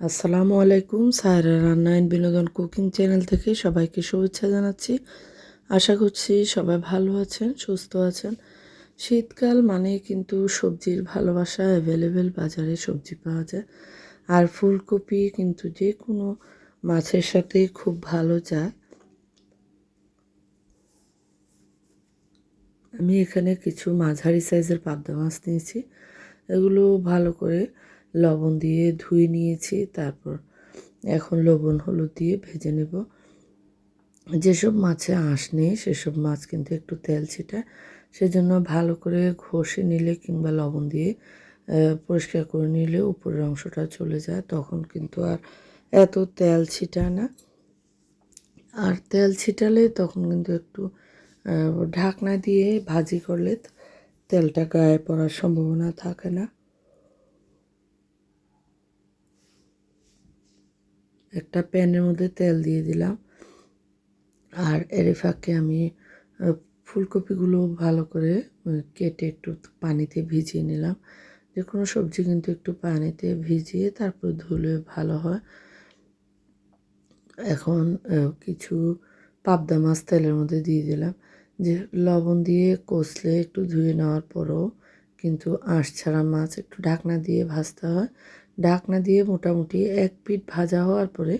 আসসালামু আলাইকুম, সায়রা রান্না অ্যান্ড বিনোদন কুকিং চ্যানেল থেকে সবাইকে শুভেচ্ছা জানাচ্ছি। আশা করছি সবাই ভালো আছেন, সুস্থ আছেন। শীতকাল মানে কিন্তু সবজির ভালোবাসা অ্যাভেলেবেল বাজারে সবজি পাওয়া যায়। আর ফুলকপি কিন্তু যে কোনো মাছের সাথে খুব ভালো যায়। আমি এখানে কিছু মাঝারি সাইজের পাবদা মাছ নিয়েছি। এগুলো ভালো করে লবণ দিয়ে ধুয়ে নিয়েছি, তারপর এখন লবণ হলুদ দিয়ে ভেজে নেব। যেসব মাছে আঁশ নেই, সেসব মাছ কিন্তু একটু তেল ছিটায় সেজন্য ভালো করে ঘষে নিলে কিংবা লবণ দিয়ে পরিষ্কার করে নিলে উপরের অংশটা চলে যায়, তখন কিন্তু আর এত তেল ছিটায় না। আর তেল ছিটালে তখন কিন্তু একটু ঢাকনা দিয়ে ভাজি করলে তেলটা গায়ে পড়ার সম্ভাবনা থাকে না। একটা প্যানের মধ্যে তেল দিয়ে দিলাম। আর এর ফাঁকে আমি ফুলকপিগুলো ভালো করে কেটে একটু পানিতে ভিজিয়ে নিলাম। যে কোনো সবজি কিন্তু একটু পানিতে ভিজিয়ে তারপর ধুলে ভালো হয়। এখন কিছু পাবদা মাছ তেলের মধ্যে দিয়ে দিলাম। যে লবণ দিয়ে কষলে একটু ধুয়ে নেওয়ার পরও কিন্তু আঁশ ছাড়া মাছ একটু ঢাকনা দিয়ে ভাজতে হয়। ঢাকনা দিয়ে মোটামুটি এক পিঠ ভাজা হওয়ার পরে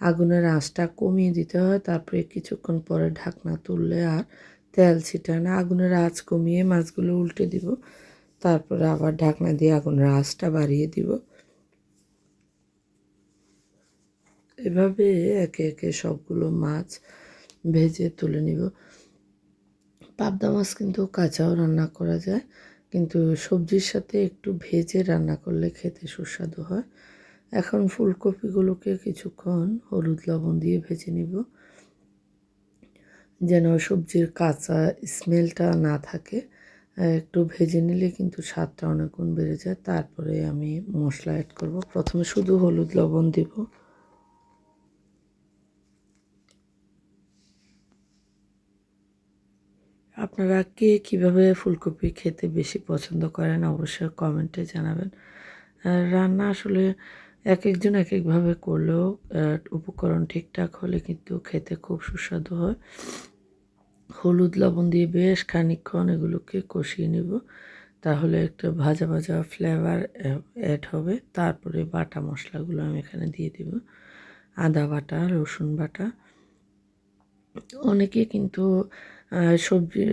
আগুনের আঁচটা কমিয়ে দিতে হয়। তারপরে কিছুক্ষণ পরে ঢাকনা তুললে আর তেল ছিটায় না। আগুনের আঁচ কমিয়ে মাছগুলো উল্টে দিব। তারপরে আবার ঢাকনা দিয়ে আগুনের আঁচটা বাড়িয়ে দিব। এভাবে একে একে সবগুলো মাছ ভেজে তুলে নিব। পাবদা মাছ কিন্তু কাঁচাও রান্না করা যায়। কিন্তু সবজির সাথে একটু ভেজে রান্না করলে খেতে সুস্বাদু হয়। এখন ফুলকপিগুলোকে কিছুক্ষণ হলুদ লবণ দিয়ে ভেজে নিব। যেন সবজির কাঁচা স্মেলটা না থাকে। একটু ভেজে নিলে কিন্তু স্বাদটা অনেক গুণ বেড়ে যায়। তারপরে আমি মশলা অ্যাড করব। প্রথমে শুধু হলুদ লবণ দিব। আপনারা কে কীভাবে ফুলকপি খেতে বেশি পছন্দ করেন অবশ্যই কমেন্টে জানাবেন। রান্না আসলে এক একজন এক একভাবে করলেও উপকরণ ঠিকঠাক হলে কিন্তু খেতে খুব সুস্বাদু হয়। হলুদ, লবণ দিয়ে বেশ খানিকক্ষণ এগুলোকে কষিয়ে নিব। তাহলে একটা ভাজা ভাজা ফ্লেভার অ্যাড হবে। তারপরে বাটা মশলাগুলো আমি এখানে দিয়ে দিব। আদা বাটা, রসুন বাটা। অনেকে কিন্তু সবজি,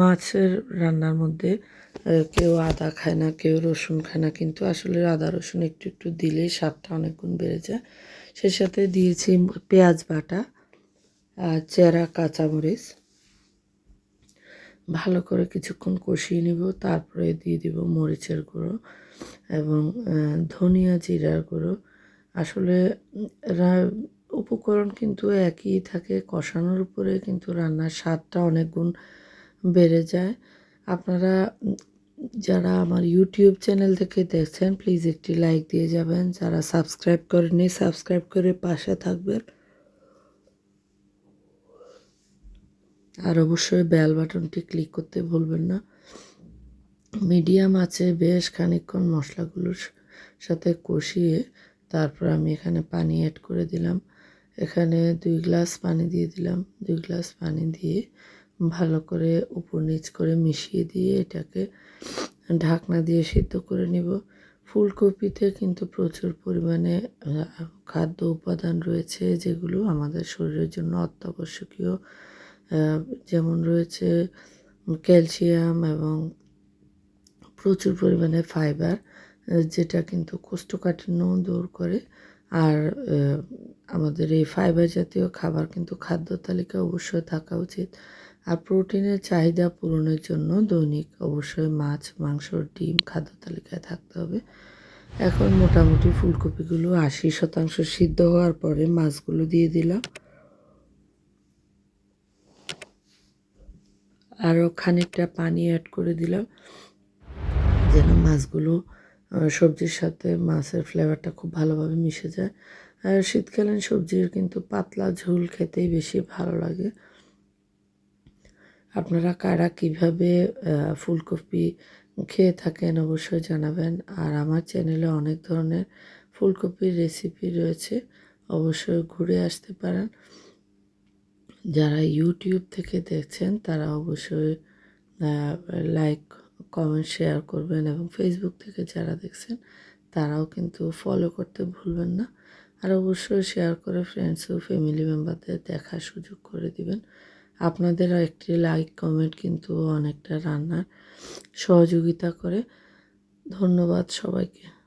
মাছের রান্নার মধ্যে কেউ আদা খায় না, কেউ রসুন খায় না, কিন্তু আসলে আদা, রসুন একটু একটু দিলেই স্বাদটা অনেক গুণ বেড়ে যায়। সে সাথে দিয়েছি পেঁয়াজ বাটা আর চেরা কাঁচামরিচ। ভালো করে কিছুক্ষণ কষিয়ে নিব, তারপরে দিয়ে দিব মরিচের গুঁড়ো এবং ধনিয়া জিরার গুঁড়ো। আসলে উপকরণ কিন্তু একই থাকে, কষানোর উপরে কিন্তু রান্নার স্বাদটা অনেক গুণ বেড়ে যায়। আপনারা যারা আমার ইউটিউব চ্যানেল থেকে দেখছেন প্লিজ একটি লাইক দিয়ে যাবেন। যারা সাবস্ক্রাইব করেনি সাবস্ক্রাইব করে পাশে থাকবেন। আর অবশ্যই বেল বাটনটি ক্লিক করতে ভুলবেন না। মিডিয়াম আছে বেশ খানিকক্ষণ মশলাগুলোর সাথে কষিয়ে তারপর আমি এখানে পানি অ্যাড করে দিলাম। এখানে দুই গ্লাস পানি দিয়ে দিলাম। দুই গ্লাস পানি দিয়ে ভালো করে উপর নিচ করে মিশিয়ে দিয়ে এটাকে ঢাকনা দিয়ে সিদ্ধ করে নিব। ফুলকপিতে কিন্তু প্রচুর পরিমাণে খাদ্য উপাদান রয়েছে যেগুলো আমাদের শরীরের জন্য অত্যাবশ্যকীয়। যেমন রয়েছে ক্যালসিয়াম এবং প্রচুর পরিমাণে ফাইবার যেটা কিন্তু কোষ্ঠকাঠিন্য দূর করে। আর আমাদের এই ফাইবার জাতীয় খাবার কিন্তু খাদ্য তালিকায় অবশ্যই থাকা উচিত। আর প্রোটিনের চাহিদা পূরণের জন্য দৈনিক অবশ্যই মাছ, মাংস, ডিম খাদ্য তালিকায় থাকতে হবে। এখন মোটামুটি ফুলকপিগুলো আশি শতাংশ সিদ্ধ হওয়ার পরে মাছগুলো দিয়ে দিলাম। আরও খানিকটা পানি অ্যাড করে দিলাম, যেন মাছগুলো সবজির সাথে মাছের ফ্লেভারটা খুব ভালোভাবে মিশে যায়। আর শীতকালীন সবজির কিন্তু পাতলা ঝোল খেতেই বেশি ভালো লাগে। আপনারা কারা কীভাবে ফুলকপি খেয়ে থাকেন অবশ্যই জানাবেন। আর আমার চ্যানেলে অনেক ধরনের ফুলকপির রেসিপি রয়েছে, অবশ্যই ঘুরে আসতে পারেন। যারা ইউটিউব থেকে দেখছেন, তারা অবশ্যই লাইক কমেন্ট শেয়ার করবেন এবং ফেসবুক থেকে যারা দেখছেন, তারাও কিন্তু ফলো করতে ভুলবেন না। আর অবশ্যই শেয়ার করে ফ্রেন্ডস ও ফ্যামিলি মেম্বারদের দেখার সুযোগ করে দিবেন। আপনাদের একটি লাইক কমেন্ট কিন্তু অনেকটা রান্নার সহযোগিতা করে। ধন্যবাদ সবাইকে।